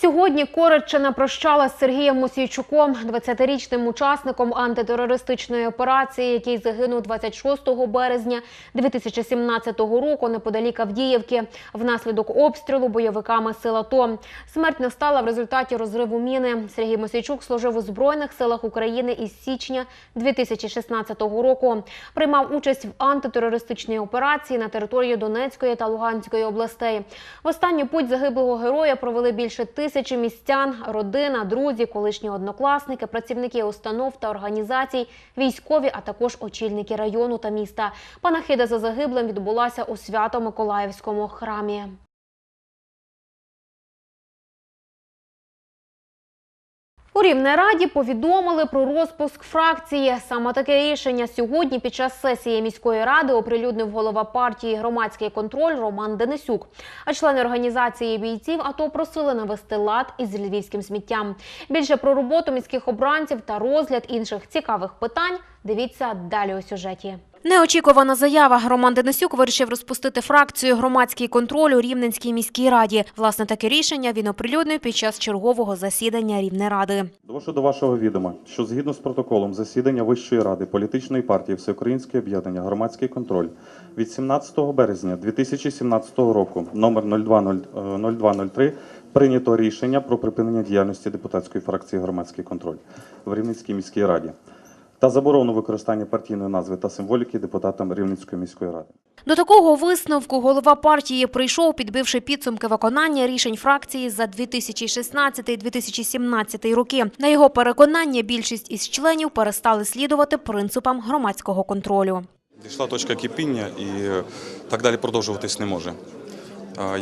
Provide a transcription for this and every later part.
Сьогодні Кореччина прощала з Сергієм Мосійчуком, 20-річним учасником антитерористичної операції, який загинув 26 березня 2017 року неподалік Авдіївки внаслідок обстрілу бойовиками сил АТО. Смерть настала в результаті розриву міни. Сергій Мосійчук служив у Збройних силах України із січня 2016 року. Приймав участь в антитерористичній операції на території Донецької та Луганської областей. В останню путь загиблого героя провели більше тисячі містян, родина, друзі, колишні однокласники, працівники установ та організацій, військові, а також очільники району та міста. Панахида за загиблим відбулася у Свято-Миколаївському храмі. У Рівнераді повідомили про розпуск фракції. Саме таке рішення сьогодні під час сесії міської ради оприлюднив голова партії громадський контроль Роман Денисюк. А члени організації бійців АТО просили навести лад із львівським сміттям. Більше про роботу міських обранців та розгляд інших цікавих питань. Дивіться далі у сюжеті. Неочікувана заява. Роман Денисюк вирішив розпустити фракцію громадський контроль у Рівненській міській раді. Власне, таке рішення він оприлюднив під час чергового засідання Рівнеради. Доношу до вашого відома, що згідно з протоколом засідання Вищої ради політичної партії Всеукраїнське об'єднання Громадський контроль від 17 березня 2017 року номер 0203 0203 прийнято рішення про припинення діяльності депутатської фракції Громадський контроль в Рівненській міській раді та заборону використання партійної назви та символіки депутатам Рівненської міської ради. До такого висновку голова партії прийшов, підбивши підсумки виконання рішень фракції за 2016-2017 роки. На його переконання, більшість із членів перестали слідувати принципам громадського контролю. Дійшла точка кипіння і е, так далі продовжуватись не може.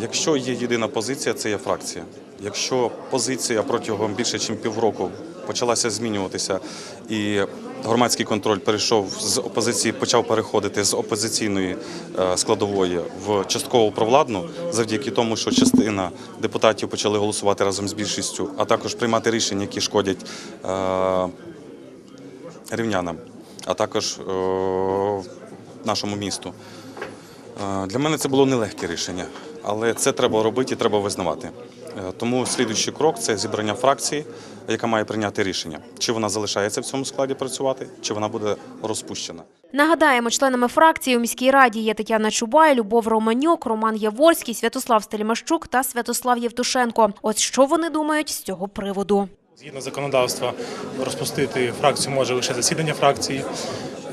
Якщо є єдина позиція, це є фракція. Якщо позиція протягом більше ніж півроку почалася змінюватися і громадський контроль перейшов з опозиції, почав переходити з опозиційної е, складової в частково провладну, завдяки тому, що частина депутатів почали голосувати разом з більшістю, а також приймати рішення, які шкодять е, рівнянам, а також е, нашому місту. Для мене це було нелегке рішення, але це треба робити і треба визнавати. Е, Тому слідуючий крок це зібрання фракції, яка має прийняти рішення, чи вона залишається в цьому складі працювати, чи вона буде розпущена. Нагадаємо, членами фракції у міській раді є Тетяна Чубай, Любов Романюк, Роман Яворський, Святослав Стельмащук та Святослав Євтушенко. Ось що вони думають з цього приводу. Згідно законодавства, розпустити фракцію може лише засідання фракції,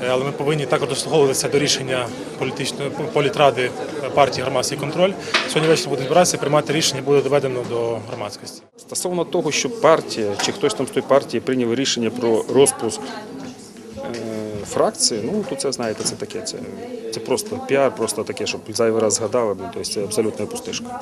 але ми повинні також дослуховуватися до рішення політичної політради партії громадський контроль. Сьогодні ввечері буде збиратися, приймати рішення буде доведено до громадськості. Стосовно того, що партія чи хтось там з тої партії прийняв рішення про розпуск е, фракції, ну то це знаєте, це таке. Це, це просто піар, просто таке, щоб зайвий раз згадали, тобто це абсолютна пустишка.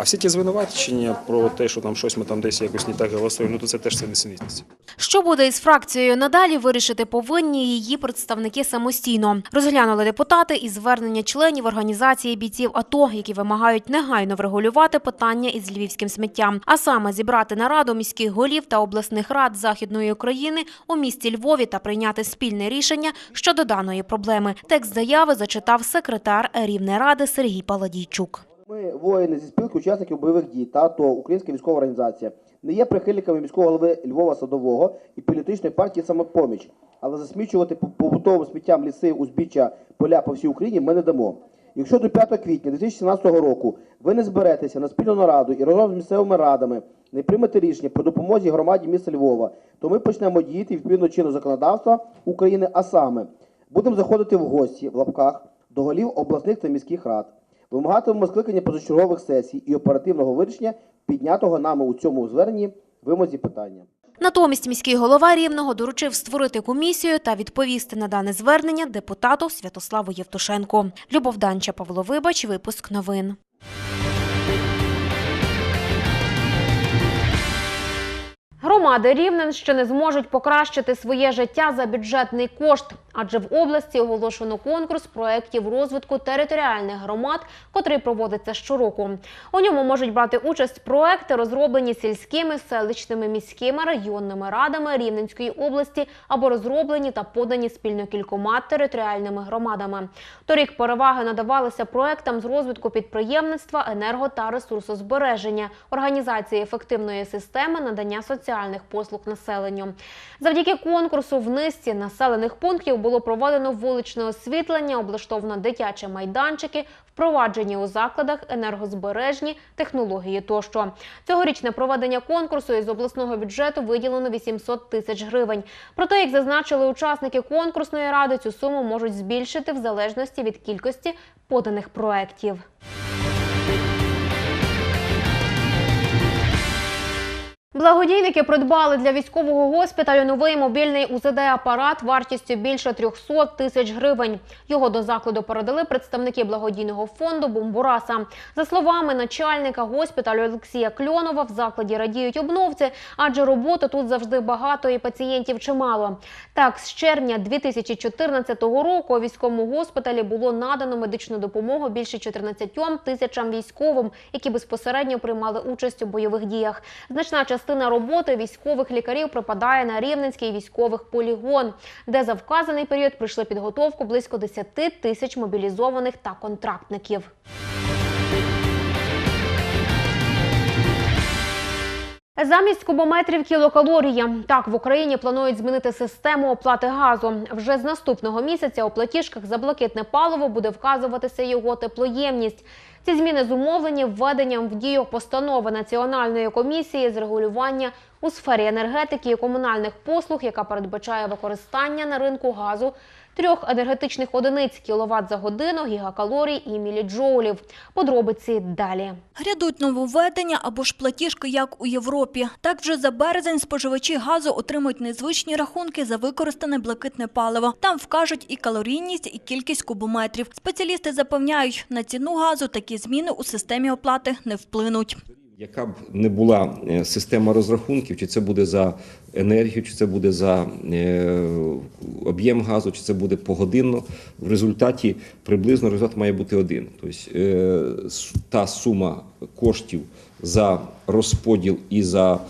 А всі ті звинувачення про те, що там щось ми там десь якось не так голосуємо, ну то це теж це несенітниці. Що буде із фракцією надалі, вирішити повинні її представники самостійно. Розглянули депутати і звернення членів організації бійців АТО, які вимагають негайно врегулювати питання із львівським сміттям, а саме зібрати нараду міських голів та обласних рад Західної України у місті Львові та прийняти спільне рішення щодо даної проблеми. Текст заяви зачитав секретар Рівнеради Сергій Паладійчук. Ми, воїни зі спілки учасників бойових дій та АТО, Українська військова організація, не є прихильниками міського голови Львова Садового і політичної партії «Самопоміч», але засмічувати побутовим сміттям ліси, узбіччя, поля по всій Україні ми не дамо. Якщо до 5 квітня 2017 року ви не зберетеся на спільну нараду і разом з місцевими радами не приймете рішення про допомозі громаді міста Львова, то ми почнемо діяти відповідно чинного законодавства України, а саме будемо заходити в гості в лапках до голів обласних та міських рад. Вимагатимемо скликання позачергових сесій і оперативного вирішення піднятого нами у цьому зверненні вимозі питання. Натомість міський голова Рівного доручив створити комісію та відповісти на дане звернення депутату Святославу Євтушенку. Любов Данча, Павло Вибач, випуск новин. Громади Рівненщини зможуть покращити своє життя за бюджетний кошт, адже в області оголошено конкурс проєктів розвитку територіальних громад, котрий проводиться щороку. У ньому можуть брати участь проекти, розроблені сільськими, селищними, міськими, районними радами Рівненської області або розроблені та подані спільно кількома територіальними громадами. Торік переваги надавалися проектам з розвитку підприємництва, енерго та ресурсозбереження, організації ефективної системи надання соціальних послуг населенню. Завдяки конкурсу в низці населених пунктів було проведено вуличне освітлення, облаштовано дитячі майданчики, впроваджені у закладах енергозбережні технології тощо. Цьогорічне проведення конкурсу із обласного бюджету виділено 800 тисяч гривень. Проте, як зазначили учасники конкурсної ради, цю суму можуть збільшити в залежності від кількості поданих проєктів. Благодійники придбали для військового госпіталю новий мобільний УЗД-апарат вартістю більше 300 тисяч гривень. Його до закладу передали представники благодійного фонду Бумбураса. За словами начальника госпіталю Олексія Кльонова, в закладі радіють обновці, адже роботи тут завжди багато і пацієнтів чимало. Так, з червня 2014 року у військовому госпіталі було надано медичну допомогу більше 14 тисячам військовим, які безпосередньо приймали участь у бойових діях. Значна частина роботи військових лікарів припадає на Рівненський військових полігон, де за вказаний період пройшли підготовку близько 10 тисяч мобілізованих та контрактників. Замість кубометрів кілокалорія. Так, в Україні планують змінити систему оплати газу. Вже з наступного місяця у платіжках за блакитне паливо буде вказуватися його теплоємність. Ці зміни зумовлені введенням в дію постанови Національної комісії з регулювання у сфері енергетики і комунальних послуг, яка передбачає використання на ринку газу трьох енергетичних одиниць кіловат за годину, гігакалорій і міліджоулів. Подробиці далі. Грядуть нововведення або ж платіжки, як у Європі. Так вже за березень споживачі газу отримують незвичні рахунки за використане блакитне паливо. Там вкажуть і калорійність, і кількість кубометрів. Спеціалісти запевняють, на ціну газу такі зміни у системі оплати не вплинуть. Яка б не була е, система розрахунків, чи це буде за енергію, чи це буде за е, об'єм газу, чи це буде погодинно, в результаті приблизно результат має бути один. Тобто е, та сума коштів за розподіл і за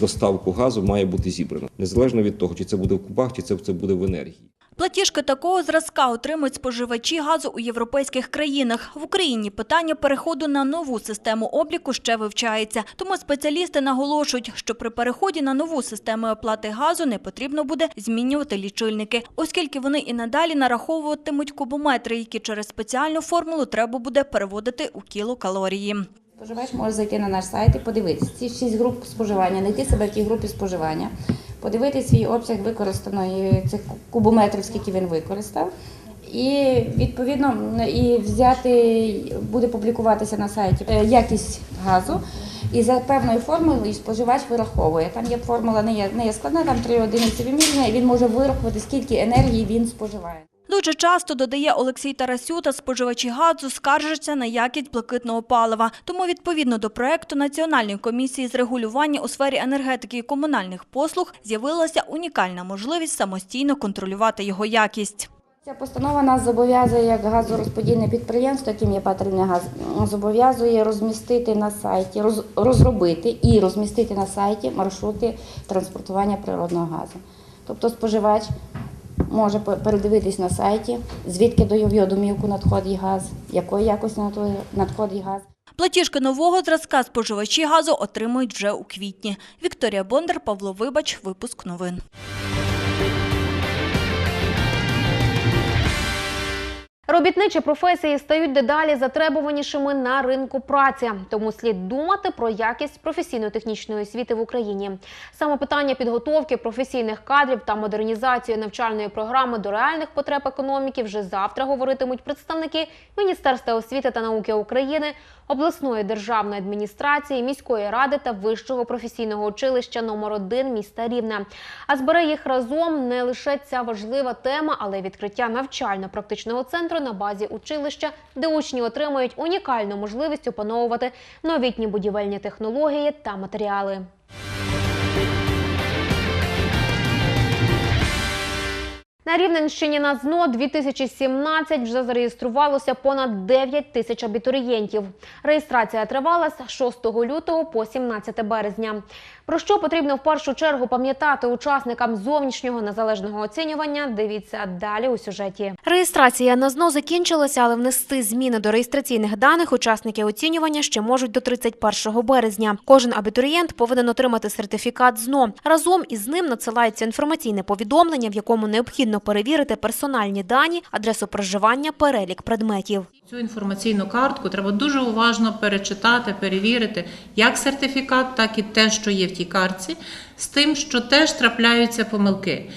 доставку газу має бути зібрана. Незалежно від того, чи це буде в кубах, чи це буде в енергії. Платіжки такого зразка отримують споживачі газу у європейських країнах. В Україні питання переходу на нову систему обліку ще вивчається. Тому спеціалісти наголошують, що при переході на нову систему оплати газу не потрібно буде змінювати лічильники, оскільки вони і надалі нараховуватимуть кубометри, які через спеціальну формулу треба буде переводити у кілокалорії. Споживач може зайти на наш сайт і подивитися ці шість груп споживання, знайти себе в тій групі споживання, подивити свій обсяг використаної цих кубометрів, скільки він використав. І відповідно і взяти буде публікуватися на сайті е, якість газу. І за певною формулою споживач вираховує. Там є формула, не є, не є складна, там три одиниці вимірювання, і він може вирахувати, скільки енергії він споживає. Дуже часто, додає Олексій Тарасюта, споживачі газу скаржаться на якість блакитного палива. Тому, відповідно до проекту Національної комісії з регулювання у сфері енергетики і комунальних послуг, з'явилася унікальна можливість самостійно контролювати його якість. Ця постанова нас зобов'язує як газорозподільне підприємство, яким є патрульний газ, зобов'язує розмістити на сайті, роз- розробити і розмістити на сайті маршрути транспортування природного газу. Тобто споживач може пе- передивитись на сайті, звідки до його домівку надходить газ, якої якості надходить газ. Платіжки нового зразка споживачі газу отримують вже у квітні. Вікторія Бондар, Павло Вибач, випуск новин. Робітничі професії стають дедалі затребуванішими на ринку праці, тому слід думати про якість професійно-технічної освіти в Україні. Саме питання підготовки професійних кадрів та модернізації навчальної програми до реальних потреб економіки вже завтра говоритимуть представники Міністерства освіти та науки України, обласної державної адміністрації, міської ради та вищого професійного училища номер 1 міста Рівне. А збере їх разом не лише ця важлива тема, але й відкриття навчально-практичного центру на базі училища, де учні отримають унікальну можливість опановувати новітні будівельні технології та матеріали. На Рівненщині на ЗНО 2017 вже зареєструвалося понад 9 тисяч абітурієнтів. Реєстрація тривала з 6 лютого по 17 березня. Про що потрібно в першу чергу пам'ятати учасникам зовнішнього незалежного оцінювання? Дивіться далі у сюжеті. Реєстрація на ЗНО закінчилася, але внести зміни до реєстраційних даних учасники оцінювання ще можуть до 31 березня. Кожен абітурієнт повинен отримати сертифікат ЗНО. Разом із ним надсилається інформаційне повідомлення, в якому необхідно перевірити персональні дані, адресу проживання, перелік предметів. Цю інформаційну картку треба дуже уважно перечитати, перевірити як сертифікат, так і те, що є в тій картці, з тим, що теж трапляються помилки.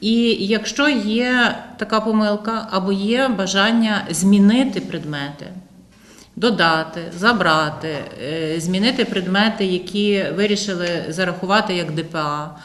І якщо є така помилка або є бажання змінити предмети, додати, забрати, е, змінити предмети, які вирішили зарахувати як ДПА,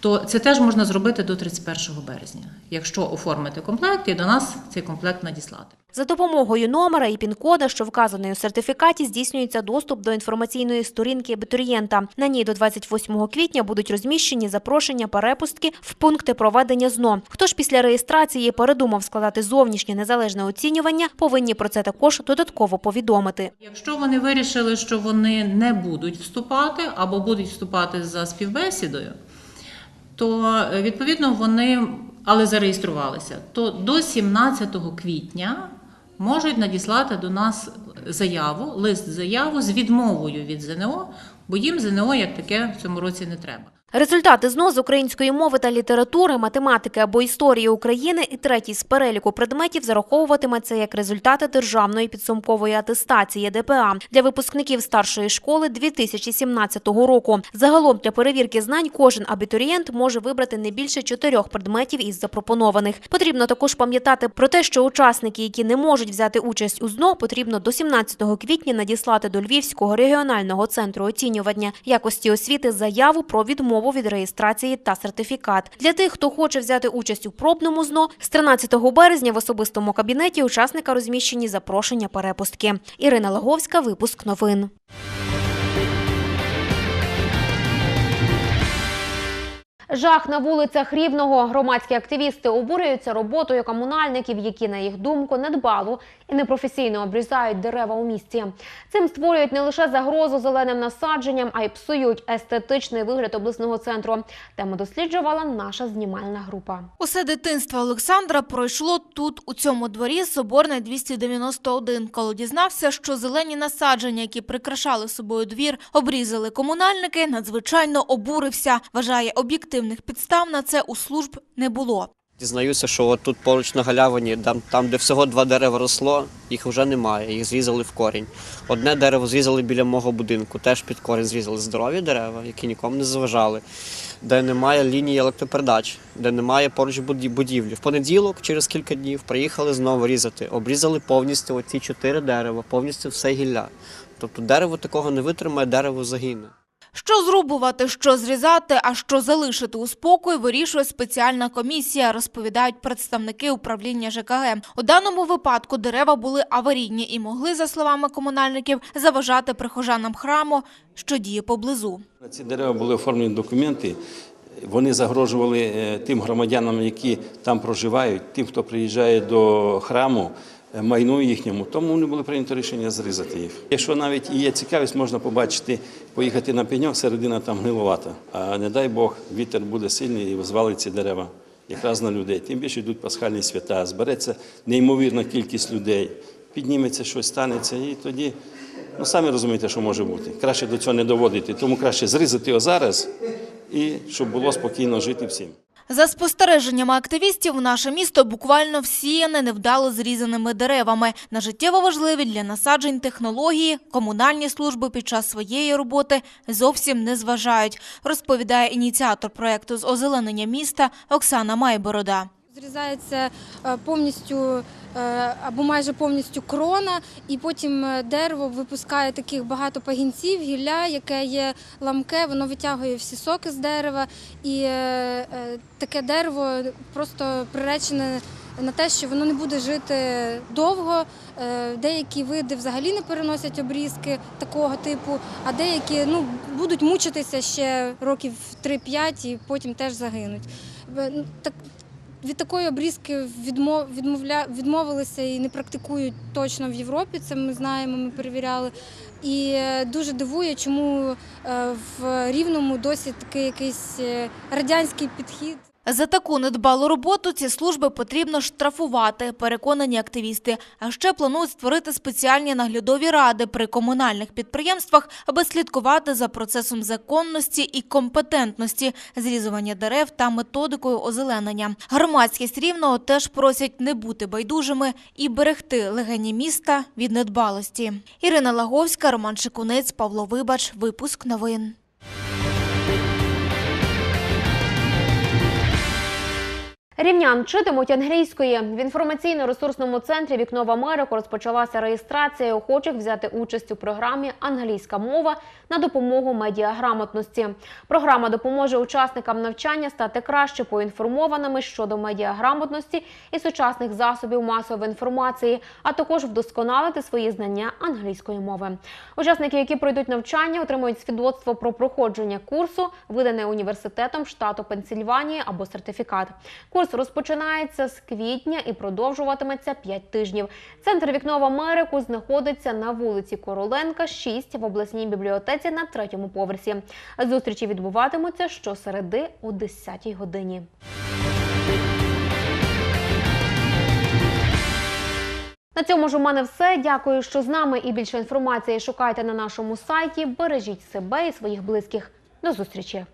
то це теж можна зробити до 31 березня, якщо оформити комплект і до нас цей комплект надіслати. За допомогою номера і пін-кода, що вказаний у сертифікаті, здійснюється доступ до інформаційної сторінки абітурієнта. На ній до 28 квітня будуть розміщені запрошення перепустки в пункти проведення ЗНО. Хто ж після реєстрації передумав складати зовнішнє незалежне оцінювання, повинні про це також додатково повідомити. Якщо вони вирішили, що вони не будуть вступати або будуть вступати за співбесідою, то е, відповідно вони, але зареєструвалися, то до 17 квітня можуть надіслати до нас заяву, лист заяву з відмовою від ЗНО, бо їм ЗНО як таке в цьому році не треба. Результати ЗНО з української мови та літератури, математики або історії України і третій з переліку предметів зараховуватиметься як результати державної підсумкової атестації ДПА для випускників старшої школи 2017 року. Загалом для перевірки знань кожен абітурієнт може вибрати не більше чотирьох предметів із запропонованих. Потрібно також пам'ятати про те, що учасники, які не можуть взяти участь у ЗНО, потрібно до 17 квітня надіслати до Львівського регіонального центру оцінювання якості освіти заяву про відмову від реєстрації та сертифікат. Для тих, хто хоче взяти участь у пробному ЗНО, з 13 березня в особистому кабінеті учасника розміщені запрошення перепустки. Ірина Лаговська, випуск новин. Жах на вулицях Рівного. Громадські активісти обурюються роботою комунальників, які, на їх думку, недбало і непрофесійно обрізають дерева у місті. Цим створюють не лише загрозу зеленим насадженням, а й псують естетичний вигляд обласного центру. Тему досліджувала наша знімальна група. Усе дитинство Олександра пройшло тут, у цьому дворі Соборний 291, коли дізнався, що зелені насадження, які прикрашали собою двір, обрізали комунальники, надзвичайно обурився. Вважає, об'єктивних підстав на це у служб не було. Дізнаюся, що тут поруч на галявині, там, де всього два дерева росло, їх вже немає, їх зрізали в корінь. Одне дерево зрізали біля мого будинку, теж під корінь зрізали здорові дерева, які нікому не заважали, де немає лінії електропередач, де немає поруч будівлі. В понеділок, через кілька днів, приїхали знову різати. Обрізали повністю оці чотири дерева, повністю все гілля. Тобто дерево такого не витримає, дерево загине. Що зрубувати, що зрізати, а що залишити у спокої, вирішує спеціальна комісія, розповідають представники управління ЖКГ. У даному випадку дерева були аварійні і могли, за словами комунальників, заважати прихожанам храму, що діє поблизу. Ці дерева були оформлені документи. Вони загрожували е, тим громадянам, які там проживають, тим, хто приїжджає до храму, майну їхньому. Тому не було прийнято рішення зрізати їх. Якщо навіть є цікавість, можна побачити, поїхати на пеньок, середина там гниловата. А не дай Бог, вітер буде сильний і звалить ці дерева якраз на людей. Тим більше йдуть пасхальні свята, збереться неймовірна кількість людей, підніметься щось, станеться, і тоді. Ну, самі розумієте, що може бути. Краще до цього не доводити, тому краще зрізати його зараз і щоб було спокійно жити всім. За спостереженнями активістів, наше місто буквально всіяне невдало зрізаними деревами. На життєво важливі для насаджень технології комунальні служби під час своєї роботи зовсім не зважають, розповідає ініціатор проекту з озеленення міста Оксана Майборода. Зрізається е, повністю е, або майже повністю крона, і потім е, дерево випускає таких багато пагінців, гілля, яке є ламке, воно витягує всі соки з дерева, і таке дерево просто приречене на те, що воно не буде жити довго. Деякі види взагалі не переносять обрізки такого типу, а деякі ну, будуть мучитися ще років 3-5 і потім теж загинуть. Від такої обрізки відмов, відмовля, відмовилися і не практикують точно в Європі. Це ми знаємо, ми перевіряли. І е, дуже дивує, чому е, в Рівному досі такий якийсь е, радянський підхід. За таку недбалу роботу ці служби потрібно штрафувати, переконані активісти. А ще планують створити спеціальні наглядові ради при комунальних підприємствах, аби слідкувати за процесом законності і компетентності зрізування дерев та методикою озеленення. Громадськість рівного теж просять не бути байдужими і берегти легені міста від недбалості. Ірина Лаговська, Роман Шикунець, Павло Вибач. Випуск новин. Рівнян вчитимуть англійської. В інформаційно-ресурсному центрі Вікно в Америку розпочалася реєстрація охочих взяти участь у програмі Англійська мова на допомогу медіаграмотності. Програма допоможе учасникам навчання стати краще поінформованими щодо медіаграмотності і сучасних засобів масової інформації, а також вдосконалити свої знання англійської мови. Учасники, які пройдуть навчання, отримують свідоцтво про проходження курсу, видане університетом штату Пенсільванії або сертифікат. Курс розпочинається з квітня і продовжуватиметься 5 тижнів. Центр вікно в Америку знаходиться на вулиці Короленка, 6 в обласній бібліотеці на третьому поверсі. Зустрічі відбуватимуться щосереди о 10-й годині. На цьому ж у мене все. Дякую, що з нами. І більше інформації шукайте на нашому сайті. Бережіть себе і своїх близьких. До зустрічі!